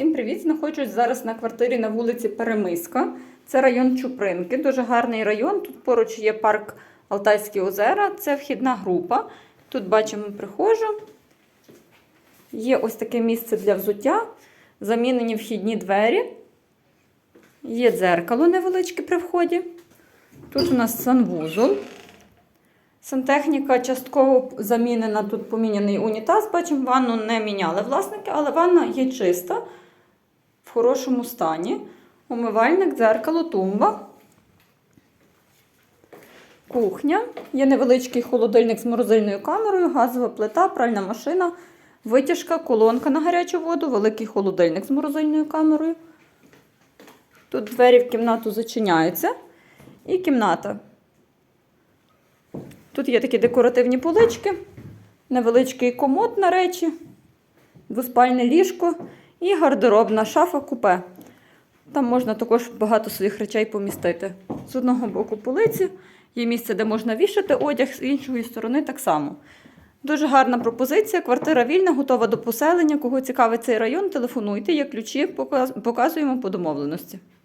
Всім привіт! Знаходжусь зараз на квартирі на вулиці Перемиска. Це район Чупринки, дуже гарний район. Тут поруч є парк Алтайські озера, це вхідна група. Тут бачимо прихожу. Є ось таке місце для взуття, замінені вхідні двері. Є дзеркало невеличке при вході. Тут у нас санвузол. Сантехніка частково замінена, тут поміняний унітаз. Бачимо, ванну не міняли власники, але ванна є чиста, в хорошому стані. Умивальник, дзеркало, тумба. Кухня. Є невеличкий холодильник з морозильною камерою, газова плита, пральна машина, витяжка, колонка на гарячу воду, великий холодильник з морозильною камерою. Тут двері в кімнату зачиняються. І кімната. Тут є такі декоративні полички, невеличкий комод на речі, двоспальне ліжко і гардеробна шафа купе. Там можна також багато своїх речей помістити. З одного боку полиці, є місце, де можна вішати одяг, з іншої сторони так само. Дуже гарна пропозиція. Квартира вільна, готова до поселення. Кого цікавить цей район, телефонуйте, є ключі, показуємо по домовленості.